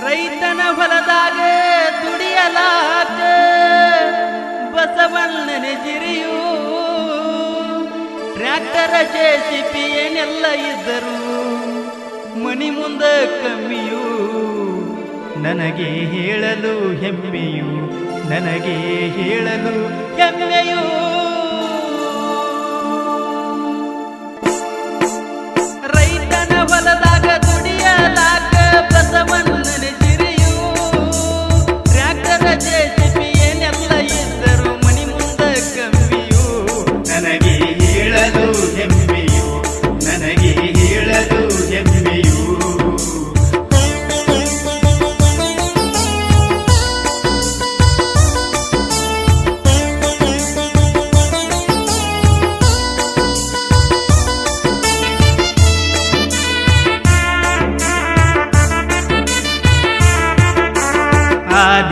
ರೈತನ ಹೊಲದಾಗ ದುಡಿಯಲಾಕ ಬಸವಣ್ಣನ ಜಿರಿಯು, ಟ್ರ್ಯಾಕ್ಟರ ಜೆಸಿಪಿ ಏನೆಲ್ಲ ಇದ್ದರು, ಮನಿ ಮುಂದ ಕಮ್ಮಿಯು, ನನಗೆ ಹೇಳಲು ಹೆಮ್ಮೆಯು, ನನಗೆ ಹೇಳಲು ಹೆಮ್ಮೆಯು.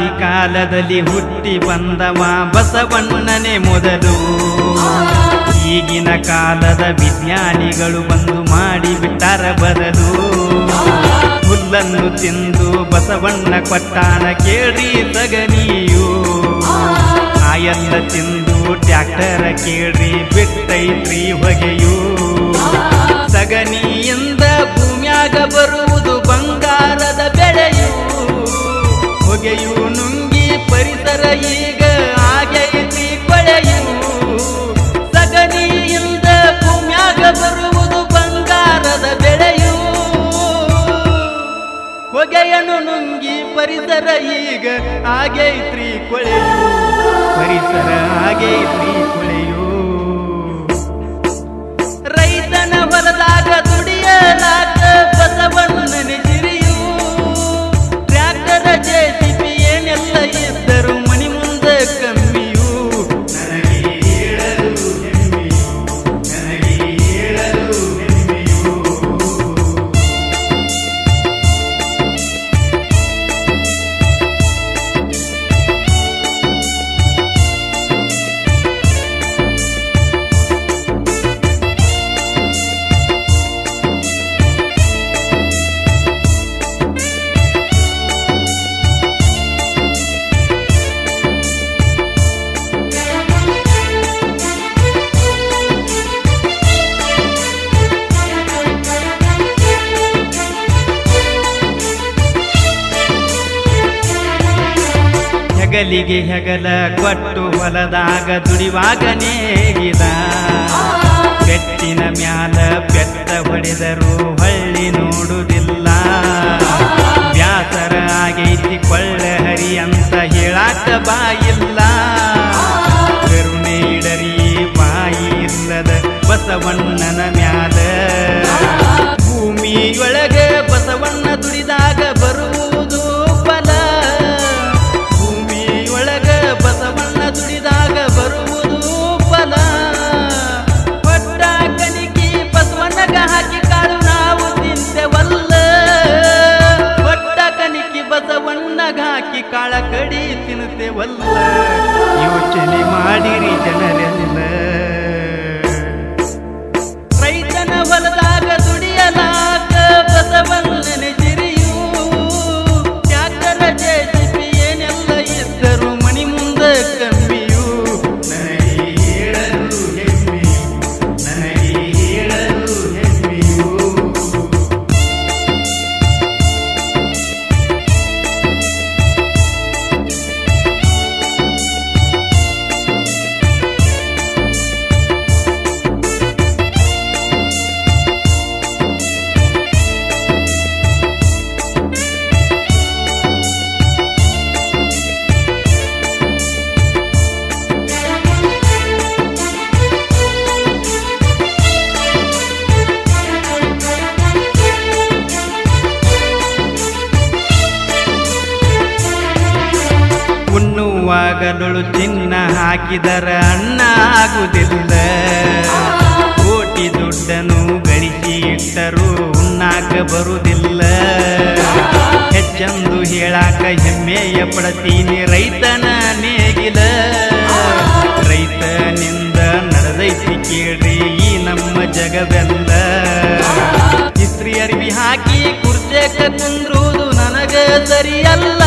ಆದಿ ಕಾಲದಲ್ಲಿ ಹುಟ್ಟಿ ಬಂದವ ಬಸವಣ್ಣನೇ ಮೊದಲು. ಈಗಿನ ಕಾಲದ ವಿಜ್ಞಾನಿಗಳು ಬಂದು ಮಾಡಿ ಬಿಟ್ಟಾರ ಬದಲು. ಹುಲ್ಲನ್ನು ತಿಂದು ಬಸವಣ್ಣ ಕೊಟ್ಟಾನ ಕೇಳಿ ತಗನಿಯು ಆಯಲ್ಲ ತಿಂದು ಟ್ಯಾಕ್ಟರ ಕೇಳ್ರಿ ಬಿಟ್ಟೈತ್ರಿ ಹೊಗೆಯು. ಸಗನಿಯಿಂದ ಭೂಮ್ಯಾಗ ಬರುವುದು ಬಂಗಾರದ ಹೊಗೆಯು ನುಂಗಿ ಪರಿಸರ ಈಗ ಆಗೈತಿ ಕೊಳೆಯು ಸಗನಿಯಿಂದ ಭೂಮ್ಯಾಗ ಬರುವುದು ಬಂಗಾರದ ಬೆಳೆಯು. ಹೊಗೆಯನ್ನು ನುಂಗಿ ಪರಿಸರ ಈಗ ಆಗೈತ್ರಿ ಕೊಳೆಯು. ಪರಿಸರ ಆಗೈತ್ರಿ ಕೊಳೆಯು. ರೈತನ ಹೊಲದಾಗ ದುಡಿಯಲಾಗ ಬಸವಣ್ಣನ ಹೆಗಲಿಗೆ ಹೆಗಲ ಕೊಟ್ಟು ಹೊಲದಾಗ ದುಡಿವಾಗ ನೇಗಿದ ಬೆಟ್ಟಿನ ಮ್ಯಾಲ ಬೆಟ್ಟ ಹೊಡೆದರು ಹಳ್ಳಿ ನೋಡುವುದಿಲ್ಲ Yêu trên. ಉಣ್ಣುವಾಗಲೊಳು ಚಿನ್ನ ಹಾಕಿದರ ಅಣ್ಣ ಆಗುದಿಲ್ಲ ಕೋಟಿ ದುಡ್ಡನ್ನು ಗಳಿಸಿ ಇಟ್ಟರೂ ಉಣ್ಣಾಕ ಬರುವುದಿಲ್ಲ. ಹೆಚ್ಚೆಂದು ಹೇಳಾಕ ಹೆಮ್ಮೆಯ ಪಡತೀನಿ, ರೈತನ ನೇಗಿಲ. ರೈತನಿಂದ ನಡೆದೈತಿ ಕೇಳ್ರಿ ಈ ನಮ್ಮ ಜಗವೆಲ್ಲ ಇಸ್ತ್ರಿ ಅರಿವಿ ಹಾಕಿ ಕುರ್ಚೆಕ ನನಗೆ ನನಗ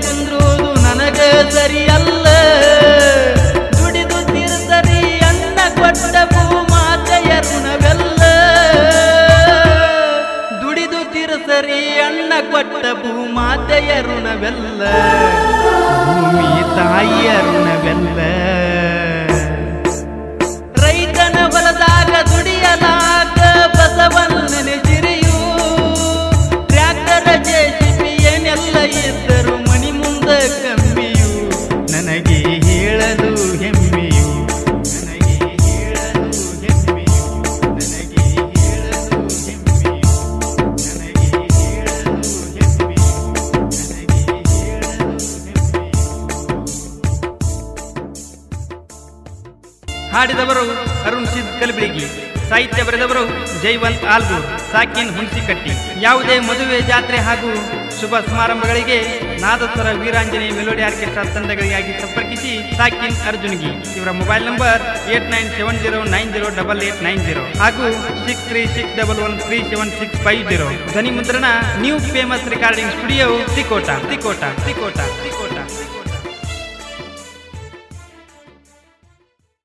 ತಿಂದ್ರುದು ನನಗೆ ಸರಿಯಲ್ಲ. ದುಡಿದು ತಿರುತ್ತರಿ ಅನ್ನ ಕೊಟ್ಟ ಭೂಮಾತೆಯ ಋಣವೆಲ್ಲ. ದುಡಿದು ತಿರುತ್ತರಿ ಅಣ್ಣ ಕೊಟ್ಟ ಭೂಮಾತೆಯ ಋಣವೆಲ್ಲ. ಭೂಮಿ ತಾಯಿಯ ಋಣವೆಲ್ಲ. ಹಾಡಿದವರು ಅರುಣ್ ಸಿದ್ ಕಲಬೆಳಗಿ ಸಾಹಿತ್ಯ ಬರೆದವರು ಜೈವಂತ್ ಆಲ್ಬು, ಸಾಕಿನ್ ಹುಣಸಿಕಟ್ಟಿ. ಯಾವುದೇ ಮದುವೆ, ಜಾತ್ರೆ ಹಾಗೂ ಶುಭ ಸಮಾರಂಭಗಳಿಗೆ ನಾದಸ್ವರ ವೀರಾಂಜನೇಯ ಮೆಲೋಡಿ ಆರ್ಕೆಸ್ಟ್ರಾ ತಂಡಗಳಿಗಾಗಿ ಸಂಪರ್ಕಿಸಿ ಸಾಕಿನ್ ಅರ್ಜುನ್ಗಿ. ಇವರ mobile number eight nine seven zero nine zero double eight nine zero ಹಾಗೂ six three six double one three seven six five zero. ಧ್ವನಿ ಮುದ್ರಣ new famous recording studio Tikota Tikota Tikota Tikota